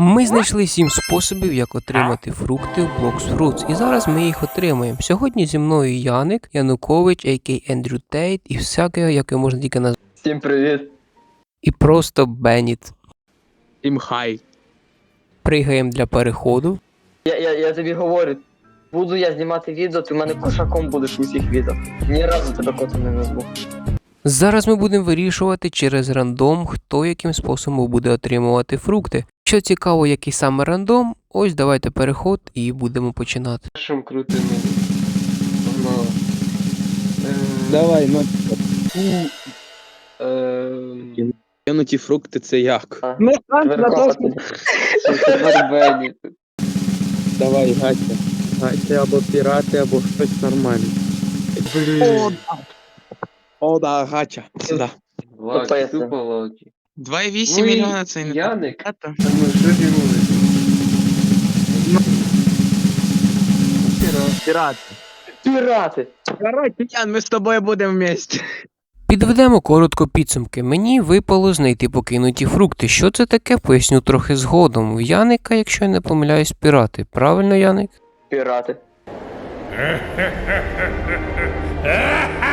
Ми знайшли сім способів, як отримати фрукти в Blocks Fruits, і зараз ми їх отримуємо. Сьогодні зі мною Яник, Янукович, а.к. Ендрю Тейт і всяке, яке можна тільки назвати. Всім привіт. І просто Беніт. Ім хай. Пригаємо для переходу. Я, я, я тобі говорю, буду я знімати відео, ти в мене кошаком будеш у всіх відео. Ні разу тебе котом не назву. Зараз ми будемо вирішувати через рандом, хто яким способом буде отримувати фрукти. Що цікаво, який саме рандом, ось давайте переход і будемо починати. Першим крутим. Погнали. Е, Давай, ну. Ем, Януті фрукти це як? Ну, Верховати. що тепер Бенні? Давай, гатя. Гатя або пірати, або щось нормальне. Блін. О, да, гача. Лакі, Поясни. тупо лакі. 2,8 Ну і мільйона це не Яник. багато. Та ми що ділили? Пірат. Пірати. Короче, Ян, ми з тобою будемо вместе. Підведемо коротко підсумки. Мені випало знайти покинуті фрукти. Що це таке, поясню трохи згодом. В Яника, якщо я не помиляюсь, пірати. Правильно, Яник? Пірати.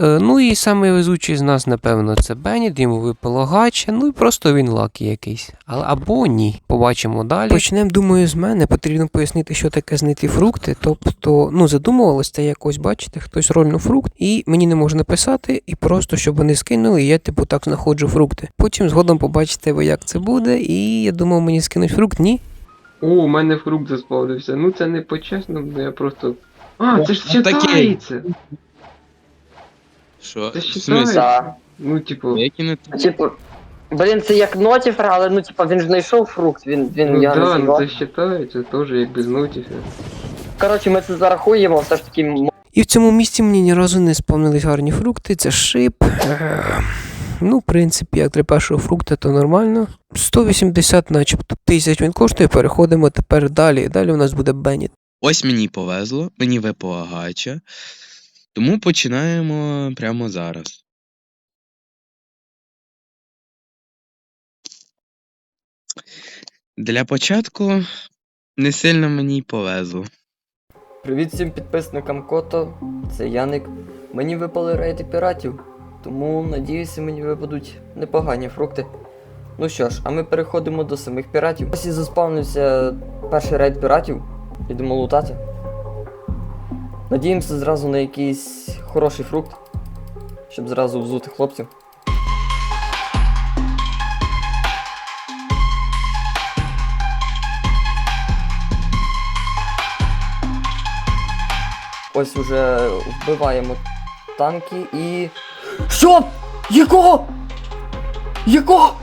Е, ну і самий везучий з нас, напевно, це Беніт, йому випало гача, ну і просто він лакі якийсь. А, або ні. Побачимо далі. Почнемо, думаю, з мене. Потрібно пояснити, що таке знайти фрукти. Тобто, ну, задумувалось це якось, бачите, хтось рольнув фрукт, і мені не можна писати, і просто щоб вони скинули, і я типу так знаходжу фрукти. Потім згодом побачите ви, як це буде, і я думав, мені скинуть фрукт. Ні. О, у мене фрукт заспавнився. Ну це не по-чесному, ну я просто. А, це ж считається! Що? В смислі? Так. Ну, типу, Які не Типу, блін, це як нотіфер, але ну типа він ж знайшов фрукт, він, він ну я не да, ну це считається теж як без нотіфів. Коротше, ми це зарахуємо, все ж таки м- І в цьому місці мені ні разу не спавнились гарні фрукти, це шип. Е, Ну, в принципі, як для першого фрукта, то нормально. 180, начебто, тисяч він коштує, переходимо тепер далі. Далі у нас буде Беніт. Ось мені повезло, мені випала гача. Тому починаємо прямо зараз. Для початку не сильно мені й повезло. Привіт всім підписникам Кото, це Яник. Мені випали рейди піратів, тому надіюся, мені випадуть непогані фрукти. Ну що ж, а ми переходимо до самих піратів. Ось і заспавнився перший рейд піратів. Ідемо лутати. Надіємося зразу на якийсь хороший фрукт, щоб зразу взути хлопців. Ось уже вбиваємо танки і. Що? Якого? Якого?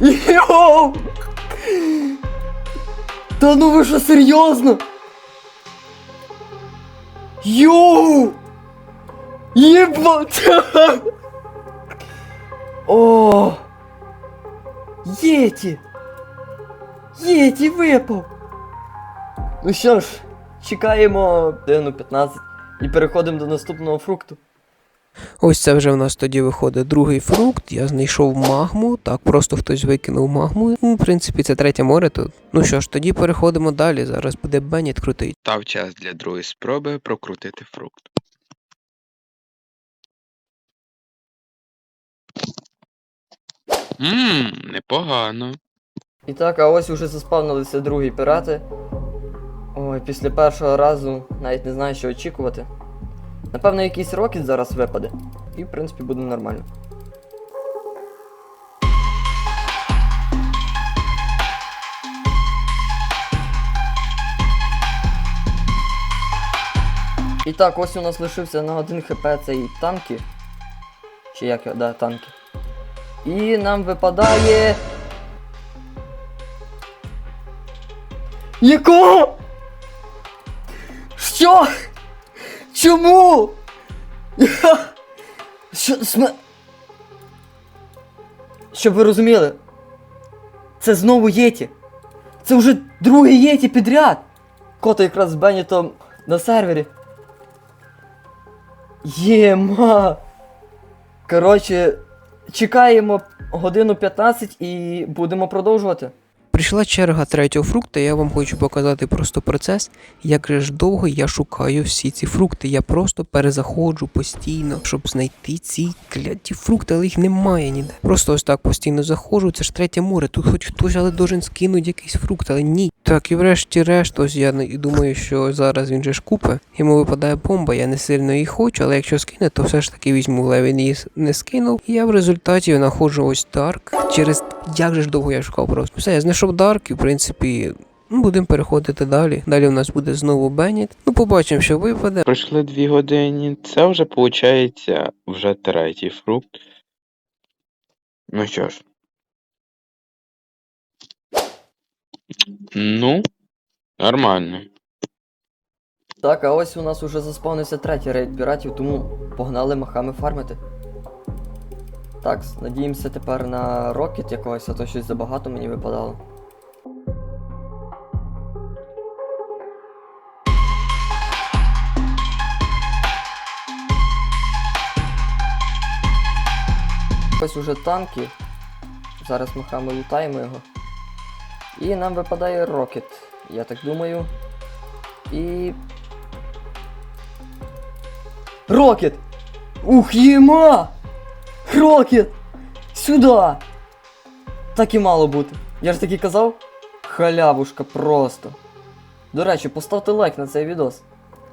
Йоу! Та ну ви що серйозно? Йоу! Єбать! О! Єті! Єті випав! Ну що ж, чекаємо годину 15 і переходимо до наступного фрукту. Ось це вже в нас тоді виходить другий фрукт. Я знайшов магму. Так, просто хтось викинув магму. Ну, в принципі, це третє море тут. Ну що ж, тоді переходимо далі. Зараз буде Беніт крутий. Став час для другої спроби прокрутити фрукт. Ммм, непогано. І так, а ось уже заспавнилися другі пірати. Ой, після першого разу навіть не знаю, що очікувати. Напевно, якийсь рокет зараз випаде. І в принципі буде нормально. І так, ось у нас лишився на 1 хп цей танки. Чи як його? Да, танки. І нам випадає. Якого? Що? Чому? Що сме... Щоб ви розуміли, це знову Єті. Це вже другий Єті підряд. Кота якраз з Беннітом Е, на сервері. Єма. Коротше, чекаємо годину 15 і будемо продовжувати. Прийшла черга третього фрукта, я вам хочу показати просто процес, як же ж довго я шукаю всі ці фрукти. Я просто перезаходжу постійно, щоб знайти ці кляті фрукти, але їх немає ніде. Просто ось так постійно заходжу, це ж третє море. Тут хоч хтось, але должен скинути якийсь фрукт, але ні. Так, і врешті-решт, ось я і думаю, що зараз він же ж купе. Йому випадає бомба, я не сильно її хочу, але якщо скине, то все ж таки візьму, але він її не скинув. І я в результаті знаходжу ось Дарк. Через як же ж довго я шукав просто. Все, я знайшов Дарк і в принципі. Ну, будемо переходити далі. Далі у нас буде знову Бенніт. Ну, побачимо, що випаде. Пройшли дві години. Це вже виходить вже третій фрукт. Ну що ж. Ну, нормально. Так, а ось у нас уже заспавнився третій рейд піратів, тому погнали махами фармити. Так, надіємося тепер на рокет якогось, а то щось забагато мені випадало. Ось уже танки. Зараз махами лутаємо його. І нам випадає рокет, я так думаю. І Рокет! Ух, єма! Рокет! Сюда! Так і мало бути. Я ж таки казав? Халявушка просто. До речі, поставте лайк на цей відос.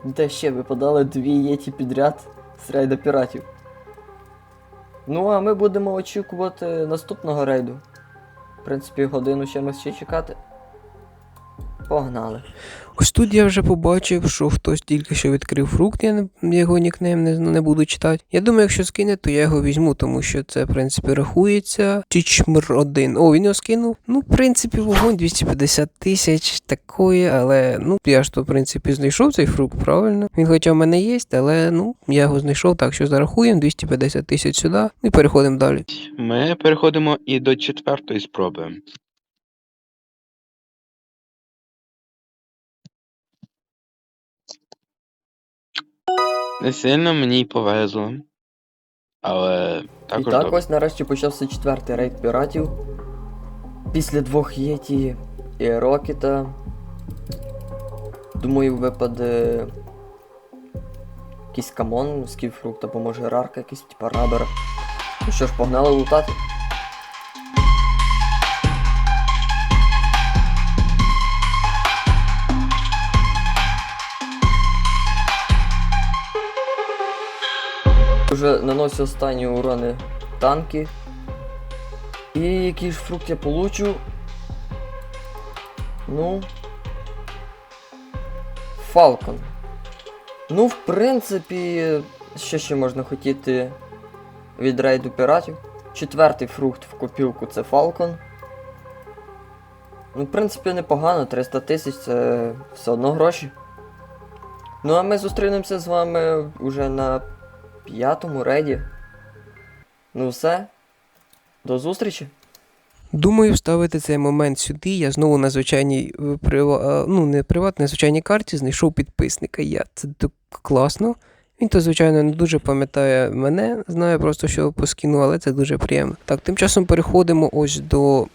Де ще випадали дві єті підряд з рейда піратів. Ну, а ми будемо очікувати наступного рейду. В принципі, годину ще чекати. Погнали. Ось тут я вже побачив, що хтось тільки що відкрив фрукт, я його нікнейм не, не буду читати. Я думаю, якщо скине, то я його візьму, тому що це, в принципі, рахується. Чічмр 1. О, він його скинув. Ну, в принципі, вогонь 250 тисяч такої, але ну, я ж то, в принципі, знайшов цей фрукт, правильно. Він хоча в мене є, але ну, я його знайшов, так що зарахуємо 250 тисяч сюди і переходимо далі. Ми переходимо і до четвертої спроби. Не сильно мені й повезло. Але також І так добре. ось нарешті почався четвертий рейд піратів. Після двох Єті і Рокета. Думаю, випаде якийсь камон, скіфрукт або може рарка якийсь, типа рабер. Ну що ж, погнали лутати. Уже наносю останні урони танки. І який ж фрукт я получу? Ну. Фалкон. Ну, в принципі, що ще можна хотіти від рейду піратів? Четвертий фрукт в копілку це Фалкон. Ну, в принципі, непогано, 300 тисяч це все одно гроші. Ну а ми зустрінемося з вами уже на п'ятому рейді. Ну все. До зустрічі. Думаю, вставити цей момент сюди. Я знову на звичайній е, е, ну не приватній, на звичайній карті знайшов підписника. Я це так класно. Він то, звичайно, не дуже пам'ятає мене, знаю просто, що поскинув, але це дуже приємно. Так, тим часом переходимо ось до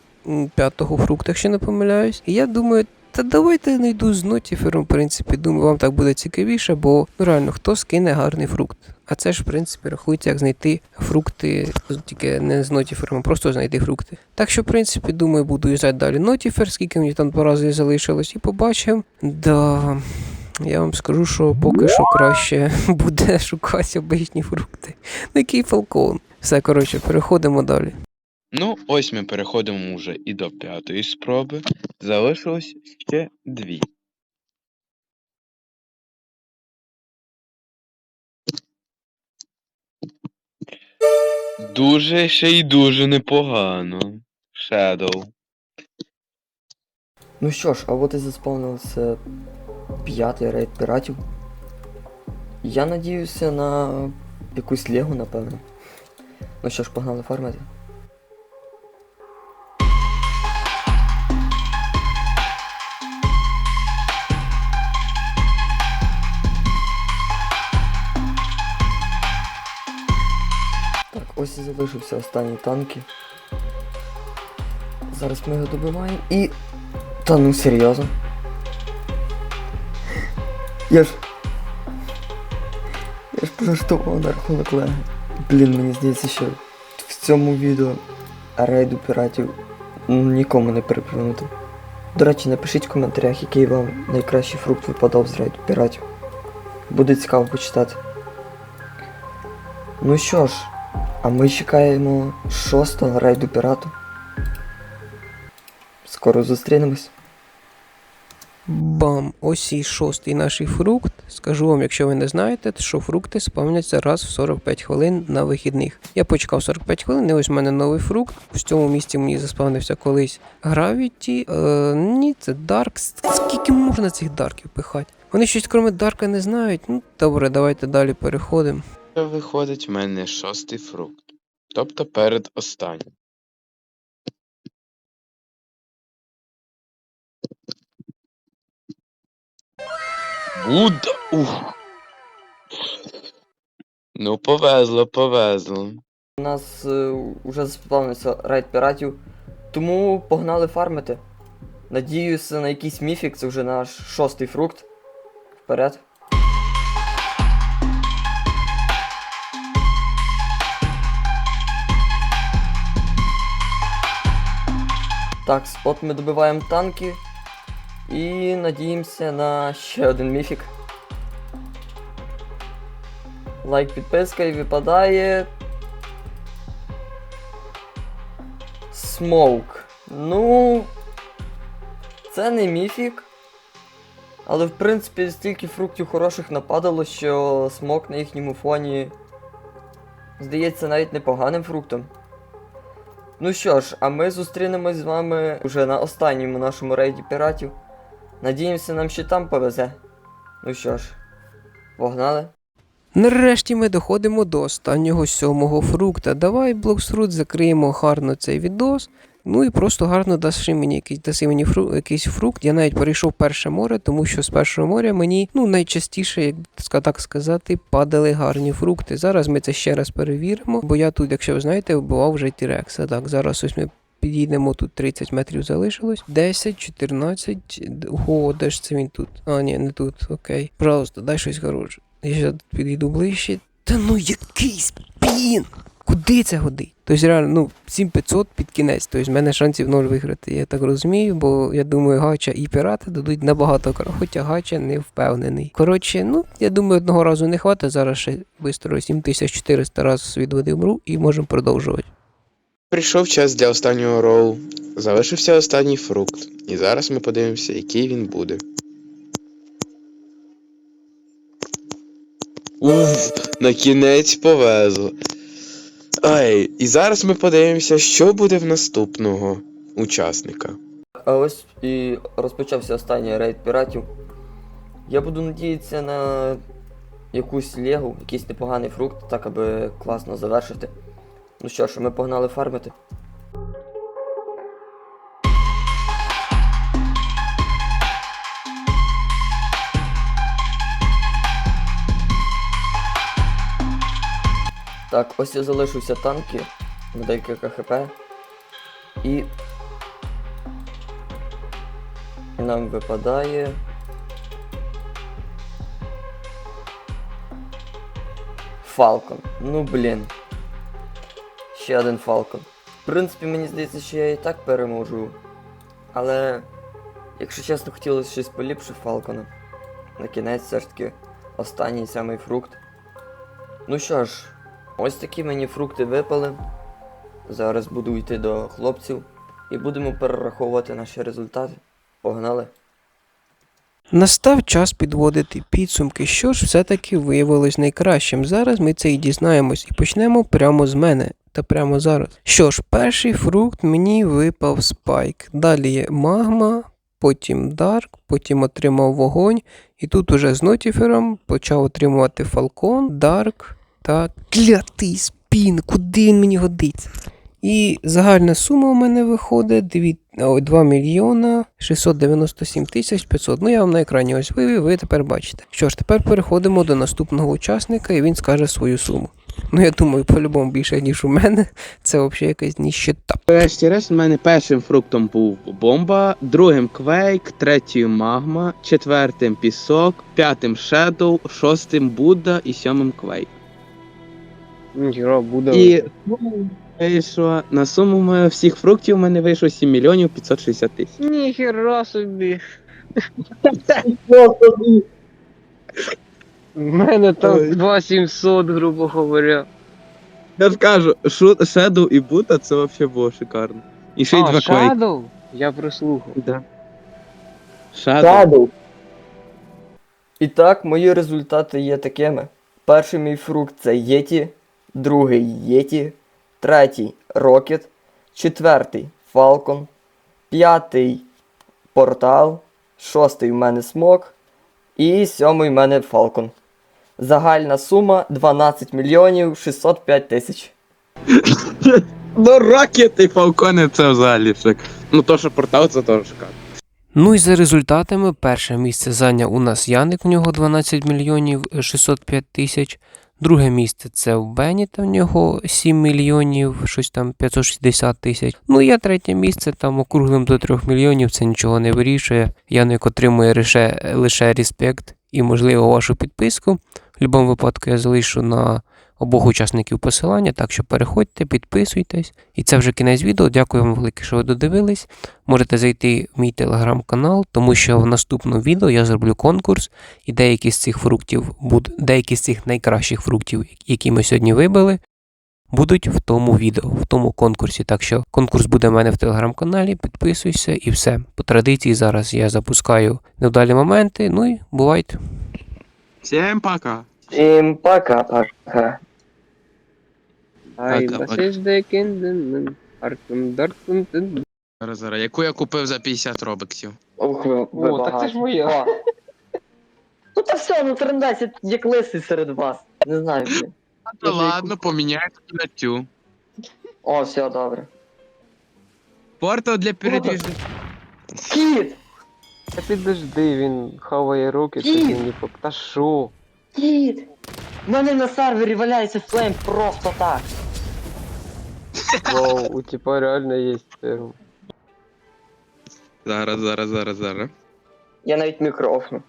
п'ятого фрукта, якщо не помиляюсь. І я думаю, та давайте знайду з нотіфером, в принципі, думаю, вам так буде цікавіше, бо ну реально, хто скине гарний фрукт. А це ж, в принципі, рахується, як знайти фрукти, тільки не з нотіфером, а просто знайти фрукти. Так що, в принципі, думаю, буду юзати далі нотіфер, скільки мені там два рази залишилось, і побачимо. Да. Я вам скажу, що поки що краще буде шукати обичні фрукти. Ну, який фалкон. Все, коротше, переходимо далі. Ну, ось ми переходимо вже і до п'ятої спроби. Залишилось ще дві. Дуже ще й дуже непогано. Shadow. Ну що ж, а от і заспавнився п'ятий рейд піратів. Я надіюся на якусь легу, напевно. Ну що ж, погнали фармити. Ось і залишився останній танки. Зараз ми його добиваємо і. Та ну серйозно. Я ж. Я ж пожартував на рахунок лего. Блін, мені здається, що в цьому відео рейду піратів нікому не переплюнути. До речі, напишіть в коментарях, який вам найкращий фрукт випадав з рейду піратів. Буде цікаво почитати. Ну що ж, а ми чекаємо шостого рейду пірату. Скоро зустрінемось. Бам! Ось і шостий наш фрукт. Скажу вам, якщо ви не знаєте, що фрукти спавняться раз в 45 хвилин на вихідних. Я почекав 45 хвилин, і ось в мене новий фрукт. В цьому місці мені заспавнився колись Gravity. Е, ні, це Dark. Скільки можна цих дарків пихати? Вони щось крім Дарка не знають. Ну, добре, давайте далі переходимо. Виходить в мене шостий фрукт. Тобто перед останнім. Будда! Ух. Ну, повезло, повезло. У нас е, уже заспавнився рейд піратів, тому погнали фармити. Надіюся на якийсь міфік, це вже наш шостий фрукт. Вперед. Так, от ми добиваємо танки. І надіємося на ще один міфік. Лайк, підписка і випадає. Смоук. Ну. Це не міфік. Але в принципі стільки фруктів хороших нападало, що смок на їхньому фоні. Здається, навіть непоганим фруктом. Ну що ж, а ми зустрінемось з вами уже на останньому нашому рейді піратів. Надіємося, нам ще там повезе. Ну що ж, погнали. Нарешті ми доходимо до останнього сьомого фрукта. Давай, блоксрут закриємо гарно цей відос. Ну і просто гарно даси мені якийсь, даси мені фру, якийсь фрукт. Я навіть перейшов перше море, тому що з першого моря мені ну найчастіше, як так сказати, падали гарні фрукти. Зараз ми це ще раз перевіримо, бо я тут, якщо ви знаєте, вбивав вже Тірекса. Так, зараз ось ми підійдемо тут 30 метрів залишилось. 10, 14. Ого, де ж це він тут? А, ні, не тут. Окей. Пожалуйста, дай щось хороше. Я ще підійду ближче. Та ну який спін! Куди це годить? Тобто реально, ну, 7500 під кінець. Тобто в мене шансів ноль виграти. Я так розумію, бо я думаю, гача і пірати дадуть набагато кра, хоча гача не впевнений. Коротше, ну, я думаю, одного разу не хватить. Зараз ще бистро 7400 раз від води вмру і можемо продовжувати. Прийшов час для останнього ролу. Залишився останній фрукт. І зараз ми подивимося, який він буде. Уф, на кінець повезло. Ай, і зараз ми подивимося, що буде в наступного учасника. А ось і розпочався останній рейд піратів. Я буду надіятися на якусь легу, якийсь непоганий фрукт, так аби класно завершити. Ну що ж, ми погнали фармити. Так, ось я залишився танки на декілька хп. І нам випадає. Фалкон. Ну блін. Ще один Фалкон. В принципі, мені здається, що я і так переможу. Але, якщо чесно, хотілося щось поліпше Фалкона. На кінець все ж таки останній самий фрукт. Ну що ж, ось такі мені фрукти випали. Зараз буду йти до хлопців і будемо перераховувати наші результати. Погнали! Настав час підводити підсумки, що ж все-таки виявилось найкращим. Зараз ми це і дізнаємось і почнемо прямо з мене та прямо зараз. Що ж, перший фрукт мені випав спайк. Далі є магма, потім дарк, потім отримав вогонь. І тут уже з нотіфером почав отримувати фалкон, дарк та клятий спін. Куди він мені годиться? І загальна сума у мене виходить 2, о, 2 мільйона 697 тисяч 500. Ну я вам на екрані ось вивів, ви тепер бачите. Що ж, тепер переходимо до наступного учасника, і він скаже свою суму. Ну я думаю, по-любому більше, ніж у мене. Це взагалі якась ніщета. Врешті-решт, у мене першим фруктом був бомба, другим квейк, третім магма, четвертим пісок, п'ятим шедоу, шостим Будда і сьомим квейк. Ніхіра буде. І суму вийшло, на суму всіх фруктів у мене вийшло 7 мільйонів 560 тисяч. Ніхіра собі. У мене там 2700, грубо говоря. Я ж кажу, Шедоу і Будда це взагалі було шикарно. І ще й два квейк. Shadow? Я прослухав. Да. Шедоу. І так, мої результати є такими. Перший мій фрукт це Єті, другий Єті, третій Рокет, четвертий Фалкон, п'ятий Портал, шостий в мене Смок і сьомий в мене Фалкон. Загальна сума 12 мільйонів 605 тисяч. Ну, ракети і фалкони це взагалі шик. Ну то, що портал, це теж шикарно. Ну і за результатами перше місце зайняв у нас Яник, у нього 12 мільйонів 605 тисяч. Друге місце це в Беніта, в нього 7 мільйонів, щось там 560 тисяч. Ну я третє місце, там округлим до 3 мільйонів, це нічого не вирішує. Яник отримує лише, лише респект і, можливо, вашу підписку. В будь-якому випадку я залишу на обох учасників посилання, так що переходьте, підписуйтесь. І це вже кінець відео. Дякую вам велике, що ви додивились. Можете зайти в мій телеграм-канал, тому що в наступному відео я зроблю конкурс, і деякі з цих фруктів деякі з цих найкращих фруктів, які ми сьогодні вибили, будуть в тому відео, в тому конкурсі. Так що конкурс буде в мене в телеграм-каналі. Підписуйся і все. По традиції зараз я запускаю невдалі моменти. Ну і бувайте. Всім пока. Всім пока-пока. Ай, Так, а- das ist der Аркум Даркум. Зараз, зараз. Яку я купив за 50 робоксів? Ох, ви, ви О, так це ж моя. Ну та все, ну трендець як лисий серед вас. Не знаю. блін. Ну ладно, поміняю на цю. О, все, добре. Портал для передвіжних. Кіт! Та підожди, він хаває руки, Ні. він не пок. Та шо? Кіт! У мене на сервері валяється флейм просто так. Вау, у типа реально є терм. Зараз, зараз, зараз, зараз. Я навіть мікро офну.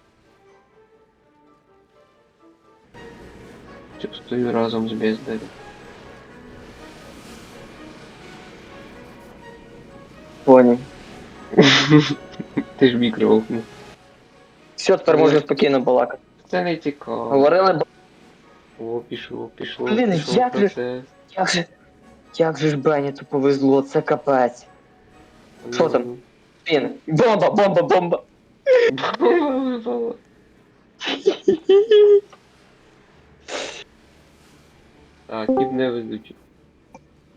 Стою разом з бездарем. Поняв. Ти ж мікро окно. Все, тепер можна спокійно балакати. Це не цікаво. Говорили, б- О, пішло, пішло, Блін, пішов як же- процес. як же. Як же ж Бенніту повезло, це капець. Що там? Він. Бомба, бомба, бомба. Бомба. Так, кіт не везучий.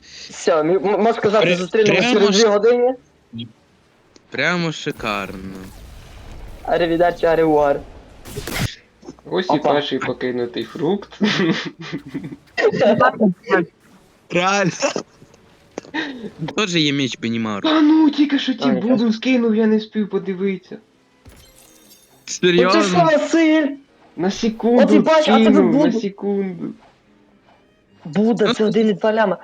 Все, мі- м- можеш сказати, Пря- зустрінемось прямо через ж- дві години. Прямо шикарно. Аревідачі, аревуар. Ось і Опа. перший покинутий фрукт. Реально. Тоже є меч Бенімару. Та ну, тільки що ті Ой, буду скинув, я не встиг подивитися. Ну ти що, Серйозно? Василь? На секунду От бач, а тебе скинув, на секунду. Буда, це один і два ляма.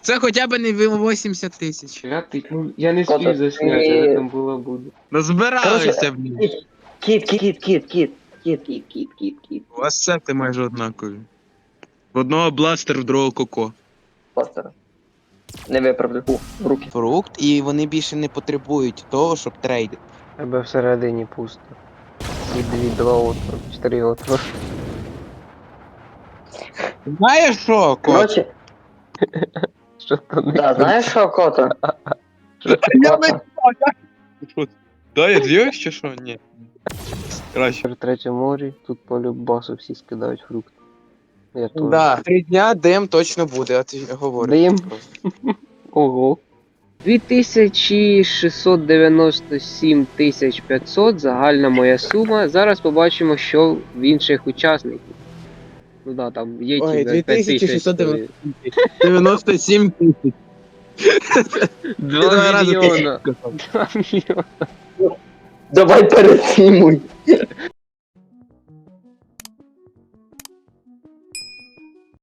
Це хоча б не 80 тисяч. Клятий, ну я не Кота, спів засняти, ти- але там було буде. Назбиралися, блін. Кіт, кіт, кіт, кіт, кіт. Кіт, кіт, кіт, кіт, кіт. У вас сети майже однакові. В одного бластер, в другого коко. Постера. Не виправлю. У, руки. Фрукт, і вони більше не потребують того, щоб трейдити. Тебе всередині пусто. І дві, два отвори, чотири отвори. Знаєш що, кот? Коротше, Що то не да, знаєш що, кота? Да, я двіюсь чи що? Ні. Краще. в третьому морі, тут по любасу всі скидають фрукти. Я. Да, три дня дем точно буде, а ти говориш. Дим? Ого. 2697 500 загальна моя сума. Зараз побачимо, що в інших учасників. Ну да, там є Ой, ті, на 5 тисяч. 2697 тисяч. 2 мільйона. 2 мільйона. Давай перецінуй.